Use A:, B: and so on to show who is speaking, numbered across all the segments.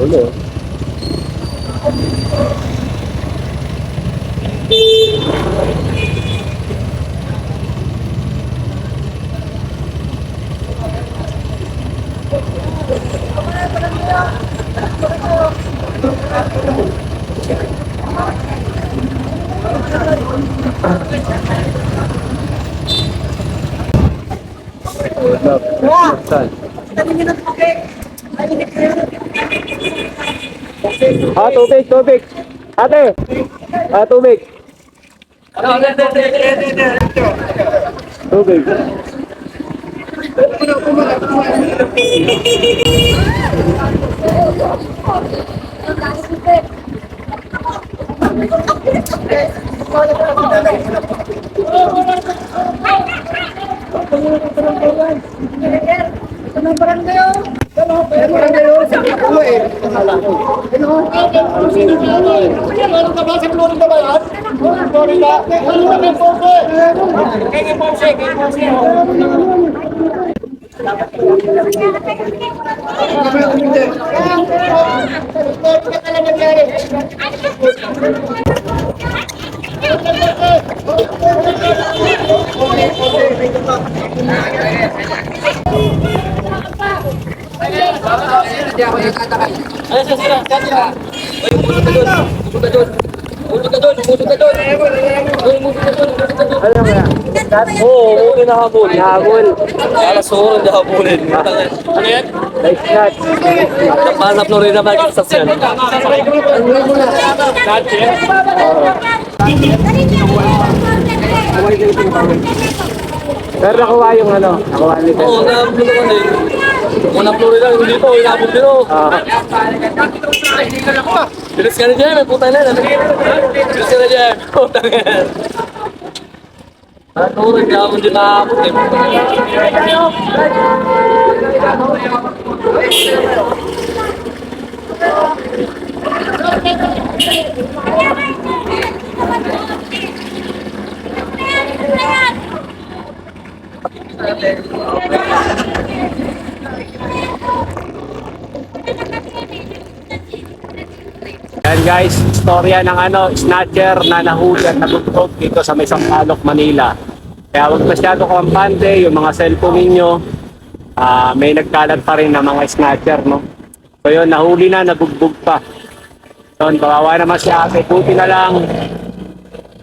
A: dulu Wala. Wala. Wala. Wala. Ah, tubig, tubig. Ate. Ah, tubig. Tubig. Ano ba yan? Oo, oh, una habol. Habol.
B: Alas suho, hindi habulin. Ano yan?
A: Like that.
B: Masap na rin naman sa sasyan.
A: Pero nakuha yung ano, nakuha ni
B: Oo, nahabol naman eh. Unang Florida, hindi po, inabot din oh. Bilis ka na dyan, may puta na. Bilis ka na dyan. Puta na. Ano, nagkahabol din nahabot eh.
A: Yan guys, istorya ng ano, snatcher na nahuli at natutog dito sa may Sampaloc, Manila. Kaya huwag masyado kampante, yung mga cellphone ninyo, ah, may nagkalat pa rin ng mga snatcher, no? So yun, nahuli na, nabugbog pa. So, kawawa naman si ate, buti na lang,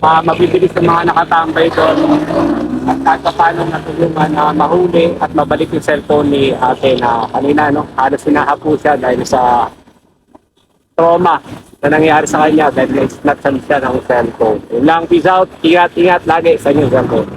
A: uh, mabibilis ng mga nakatambay doon at kahit pa paano natulungan na mahuli at mabalik yung cellphone ni ate na kanina, no? Halos sinahapo siya dahil sa trauma na nangyari sa kanya dahil na-snatchan siya ng cellphone. Yun lang, peace out. Ingat, ingat lagi sa inyong cellphone.